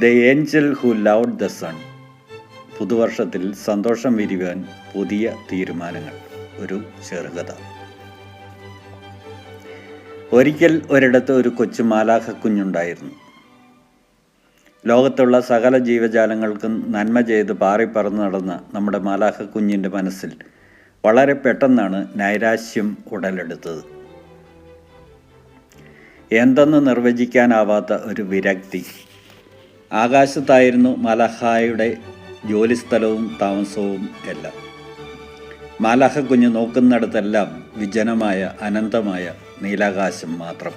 The angel who love the sun പുതുവർഷത്തിൽ സന്തോഷം വിരിവാൻ പുതിയ തീരുമാനങ്ങൾ. ഒരു ചെറുകഥ. ഒരിക്കൽ ഒരിടത്ത് ഒരു കൊച്ചു മാലാഖ കുഞ്ഞുണ്ടായിരുന്നു ലോകത്തുള്ള സകല ജീവജാലങ്ങൾക്കും നന്മ ചെയ്ത് പാറിപ്പറന്ന് നടന്ന നമ്മുടെ മാലാഖ കുഞ്ഞിന്റെ മനസ്സിൽ വളരെ പെട്ടെന്നാണ് നൈരാശ്യം ഉടലെടുത്തത്. എന്തെന്ന് നിർവചിക്കാനാവാത്ത ഒരു വിരക്തി. ആകാശത്തായിരുന്നു മാലാഹായുടെ ജോലിസ്ഥലവും താമസവും എല്ലാം. മാലാഹ കുഞ്ഞ് നോക്കുന്നിടത്തെല്ലാം വിജനമായ അനന്തമായ നീലാകാശം മാത്രം.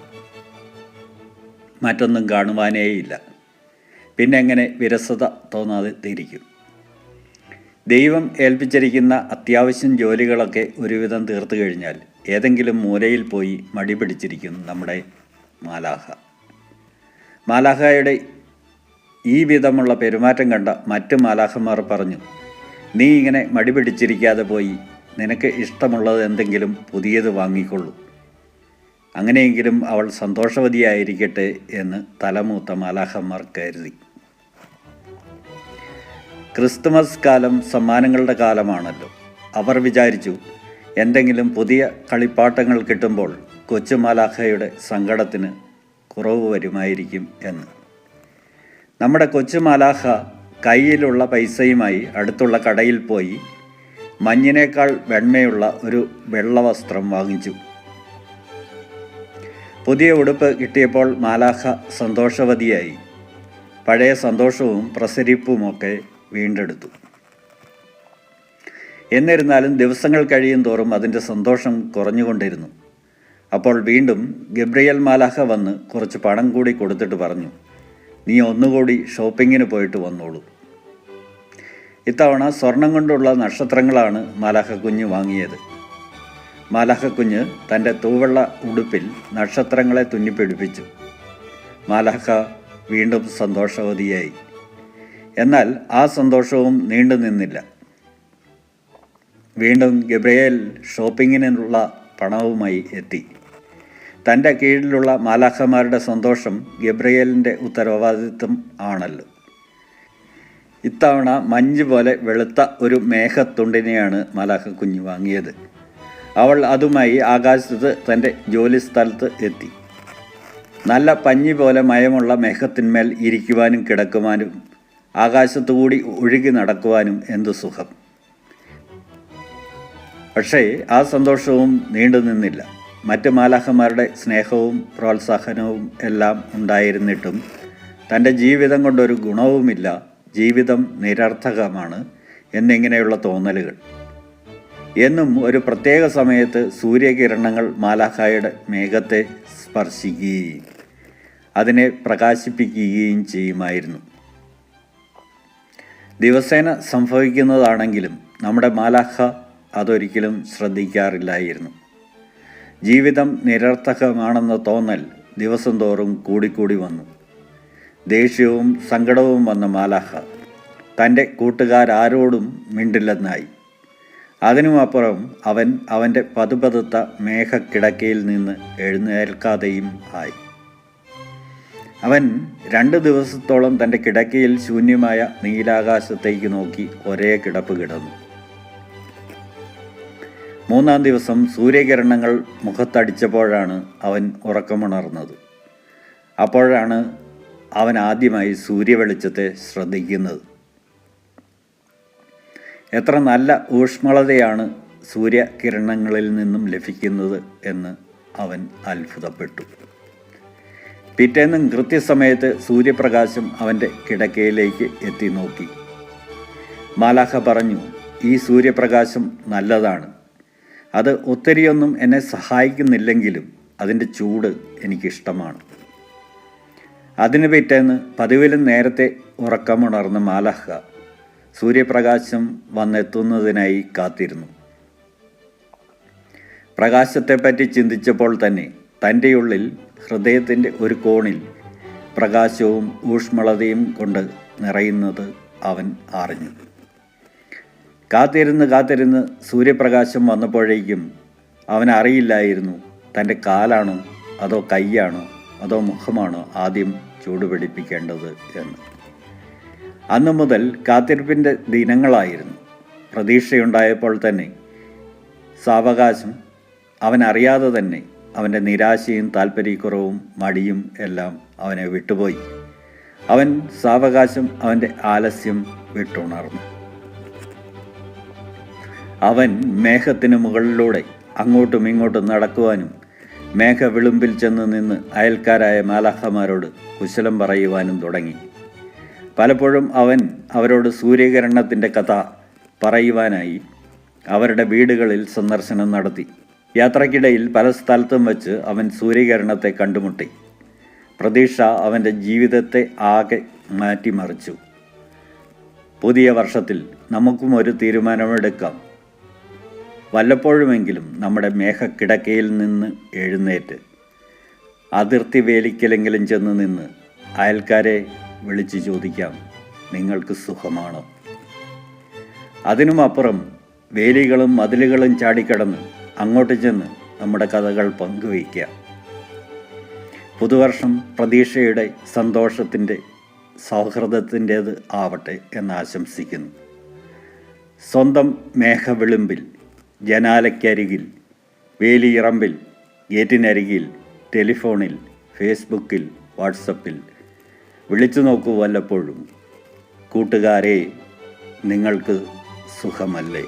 മറ്റൊന്നും കാണുവാനേയില്ല. പിന്നെ എങ്ങനെ വിരസത തോന്നാതെ തിരിക്കും ദൈവം ഏൽപ്പിച്ചിരിക്കുന്ന അത്യാവശ്യം ജോലികളൊക്കെ ഒരുവിധം തീർത്തു കഴിഞ്ഞാൽ ഏതെങ്കിലും മൂലയിൽ പോയി മടി പിടിച്ചിരിക്കും നമ്മുടെ മാലാഹ. മാലാഹയുടെ ഈ വിധമുള്ള പെരുമാറ്റം കണ്ട മറ്റ് മാലാഹന്മാർ പറഞ്ഞു നീ ഇങ്ങനെ മടി പിടിച്ചിരിക്കാതെ പോയി നിനക്ക് ഇഷ്ടമുള്ളത് എന്തെങ്കിലും പുതിയത് വാങ്ങിക്കൊള്ളൂ. അങ്ങനെയെങ്കിലും അവൾ സന്തോഷവതിയായിരിക്കട്ടെ എന്ന് തലമൂത്ത മാലാഹന്മാർ കരുതി. ക്രിസ്തുമസ് കാലം സമ്മാനങ്ങളുടെ കാലമാണല്ലോ. അവർ വിചാരിച്ചു എന്തെങ്കിലും പുതിയ കളിപ്പാട്ടങ്ങൾ കിട്ടുമ്പോൾ കൊച്ചു മാലാഖയുടെ സങ്കടത്തിന് കുറവ് വരുമായിരിക്കും എന്ന്. നമ്മുടെ കൊച്ചു മലാഹ കയ്യിലുള്ള പൈസയുമായി അടുത്തുള്ള കടയിൽ പോയി മഞ്ഞിനേക്കാൾ വെണ്മയുള്ള ഒരു വെള്ളവസ്ത്രം വാങ്ങിച്ചു. പുതിയ ഉടുപ്പ് കിട്ടിയപ്പോൾ മാലാഹ സന്തോഷവതിയായി. പഴയ സന്തോഷവും പ്രസരിപ്പുമൊക്കെ വീണ്ടെടുത്തു. എന്നിരുന്നാലും ദിവസങ്ങൾ കഴിയും തോറും അതിന്റെ സന്തോഷം കുറഞ്ഞുകൊണ്ടിരുന്നു. അപ്പോൾ വീണ്ടും ഗബ്രിയൽ മാലാഹ വന്ന് കുറച്ച് പണം കൂടി കൊടുത്തിട്ട് പറഞ്ഞു. നീ ഒന്നുകൂടി ഷോപ്പിങ്ങിന് പോയിട്ട് വന്നോളൂ. ഇത്തവണ സ്വർണം കൊണ്ടുള്ള നക്ഷത്രങ്ങളാണ് മലഹക്കുഞ്ഞ് വാങ്ങിയത്. മലഹക്കുഞ്ഞ് കുഞ്ഞ് തന്റെ തൂവെള്ള ഉടുപ്പിൽ നക്ഷത്രങ്ങളെ തുന്നിപ്പിടിപ്പിച്ചു. മലഹ വീണ്ടും സന്തോഷവതിയായി. എന്നാൽ ആ സന്തോഷവും നീണ്ടു നിന്നില്ല. വീണ്ടും ഗബ്രയേൽ ഷോപ്പിങ്ങിനുള്ള പണവുമായി എത്തി. തന്റെ കീഴിലുള്ള മാലാഖമാരുടെ സന്തോഷം ഗബ്രയേലിന്റെ ഉത്തരവാദിത്വം ആണല്ലോ. ഇത്തവണ മഞ്ഞ് പോലെ വെളുത്ത ഒരു മേഘത്തുണ്ടിനെയാണ് മാലാഖ കുഞ്ഞ് വാങ്ങിയത്. അവൾ അതുമായി ആകാശത്ത് തന്റെ ജോലി സ്ഥലത്ത് എത്തി. നല്ല പഞ്ഞി പോലെ മയമുള്ള മേഘത്തിന്മേൽ ഇരിക്കുവാനും കിടക്കുവാനും ആകാശത്തു കൂടി ഒഴുകി നടക്കുവാനും എന്തു സുഖം. പക്ഷേ ആ സന്തോഷവും നീണ്ടു നിന്നില്ല മറ്റ് മാലാഖമാരുടെ സ്നേഹവും പ്രോത്സാഹനവും എല്ലാം ഉണ്ടായിരുന്നിട്ടും തന്റെ ജീവിതം കൊണ്ടൊരു ഗുണവുമില്ല ജീവിതം നിരർത്ഥകമാണ് എന്നിങ്ങനെയുള്ള തോന്നലുകൾ. എന്നും ഒരു പ്രത്യേക സമയത്ത് സൂര്യകിരണങ്ങൾ മാലാഖായുടെ മേഘത്തെ സ്പർശിക്കുകയും അതിനെ പ്രകാശിപ്പിക്കുകയും ചെയ്യുമായിരുന്നു. ദിവസേന സംഭവിക്കുന്നതാണെങ്കിലും നമ്മുടെ മാലാഖ അതൊരിക്കലും ശ്രദ്ധിക്കാറില്ലായിരുന്നു. ജീവിതം നിരർത്ഥകമാണെന്ന തോന്നൽ ദിവസം തോറും കൂടിക്കൂടി വന്നു. ദേഷ്യവും സങ്കടവും വന്ന മാലാഹ തന്റെ കൂട്ടുകാരാരോടും മിണ്ടില്ലെന്നായി. അതിനുമപ്പുറം അവൻ അവന്റെ പതുപതുത്ത മേഘക്കിടക്കയിൽ നിന്ന് എഴുന്നേൽക്കാതെയും ആയി. അവൻ രണ്ട് ദിവസത്തോളം തന്റെ കിടക്കയിൽ ശൂന്യമായ നീലാകാശത്തേക്ക് നോക്കി ഒരേ കിടപ്പ് കിടന്നു. മൂന്നാം ദിവസം സൂര്യകിരണങ്ങൾ മുഖത്തടിച്ചപ്പോഴാണ് അവൻ ഉറക്കമുണർന്നത്. അപ്പോഴാണ് അവൻ ആദ്യമായി സൂര്യവെളിച്ചത്തെ ശ്രദ്ധിക്കുന്നത്. എത്ര നല്ല ഊഷ്മളതയാണ് സൂര്യകിരണങ്ങളിൽ നിന്നും ലഭിക്കുന്നത് എന്ന് അവൻ അത്ഭുതപ്പെട്ടു. പിറ്റേന്നും കൃത്യസമയത്ത് സൂര്യപ്രകാശം അവന്റെ കിടക്കയിലേക്ക് എത്തി നോക്കി. മാലാഖ പറഞ്ഞു ഈ സൂര്യപ്രകാശം നല്ലതാണ്. അത് ഒത്തിരിയൊന്നും എന്നെ സഹായിക്കുന്നില്ലെങ്കിലും അതിന്റെ ചൂട് എനിക്കിഷ്ടമാണ്. അതിന് പിറ്റേന്ന് പതിവിലും നേരത്തെ ഉറക്കമുണർന്ന മാലഹ സൂര്യപ്രകാശം വന്നെത്തുന്നതിനായി കാത്തിരുന്നു. പ്രകാശത്തെപ്പറ്റി ചിന്തിച്ചപ്പോൾ തന്നെ തന്റെ ഉള്ളിൽ ഹൃദയത്തിന്റെ ഒരു കോണിൽ പ്രകാശവും ഊഷ്മളതയും കൊണ്ട് നിറയുന്നത് അവൻ അറിഞ്ഞു. കാത്തിരുന്ന് കാത്തിരുന്ന് സൂര്യപ്രകാശം വന്നപ്പോഴേക്കും അവൻ അറിയില്ലായിരുന്നു തന്റെ കാലാണോ അതോ കൈയാണോ അതോ മുഖമാണോ ആദ്യം ചൂടുപിടിപ്പിക്കേണ്ടത് എന്ന്. അന്നു മുതൽ കാത്തിരിപ്പിന്റെ ദിനങ്ങളായിരുന്നു. പ്രതീക്ഷയുണ്ടായപ്പോൾ തന്നെ സാവകാശം അവൻ അറിയാതെ തന്നെ അവന്റെ നിരാശയും താല്പര്യക്കുറവും മടിയും എല്ലാം അവനെ വിട്ടുപോയി. അവൻ സാവകാശം അവന്റെ ആലസ്യം വിട്ടുണർന്നു. അവൻ മേഘത്തിന് മുകളിലൂടെ അങ്ങോട്ടും ഇങ്ങോട്ടും നടക്കുവാനും മേഘ വിളുമ്പിൽ ചെന്ന് നിന്ന് അയൽക്കാരായ മാലാഹമാരോട് കുശലം പറയുവാനും തുടങ്ങി. പലപ്പോഴും അവൻ അവരോട് സൂര്യകിരണത്തിന്റെ കഥ പറയുവാനായി അവരുടെ വീടുകളിൽ സന്ദർശനം നടത്തി. യാത്രക്കിടയിൽ പല സ്ഥലത്തും വച്ച് അവൻ സൂര്യകിരണത്തെ കണ്ടുമുട്ടി. പ്രതീക്ഷ അവന്റെ ജീവിതത്തെ ആകെ മാറ്റിമറിച്ചു. പുതിയ വർഷത്തിൽ നമുക്കും ഒരു തീരുമാനമെടുക്കാം. വല്ലപ്പോഴുമെങ്കിലും നമ്മുടെ മേഘക്കിടക്കയിൽ നിന്ന് എഴുന്നേറ്റ് അതിർത്തി വേലിക്കലെങ്കിലും ചെന്ന് നിന്ന് അയൽക്കാരെ വിളിച്ച് ചോദിക്കാം നിങ്ങൾക്ക് സുഖമാണോ? അതിനുമപ്പുറം വേലികളും മതിലുകളും ചാടിക്കടന്ന് അങ്ങോട്ട് ചെന്ന് നമ്മുടെ കഥകൾ പങ്കുവയ്ക്കുക. പുതുവർഷം പ്രതീക്ഷയുടെ സന്തോഷത്തിന്റെ സൗഹൃദത്തിന്റേത് ആവട്ടെ എന്ന് ആശംസിക്കുന്നു. സ്വന്തം മേഘവിളുമ്പിൽ ജനാലയ്ക്കരികിൽ വേലിയിറമ്പിൽ ഗേറ്റിനരികിൽ ടെലിഫോണിൽ ഫേസ്ബുക്കിൽ വാട്സപ്പിൽ. വിളിച്ചു നോക്കൂ വല്ലപ്പോഴും. കൂട്ടുകാരെ നിങ്ങൾക്ക് സുഖമല്ലേ?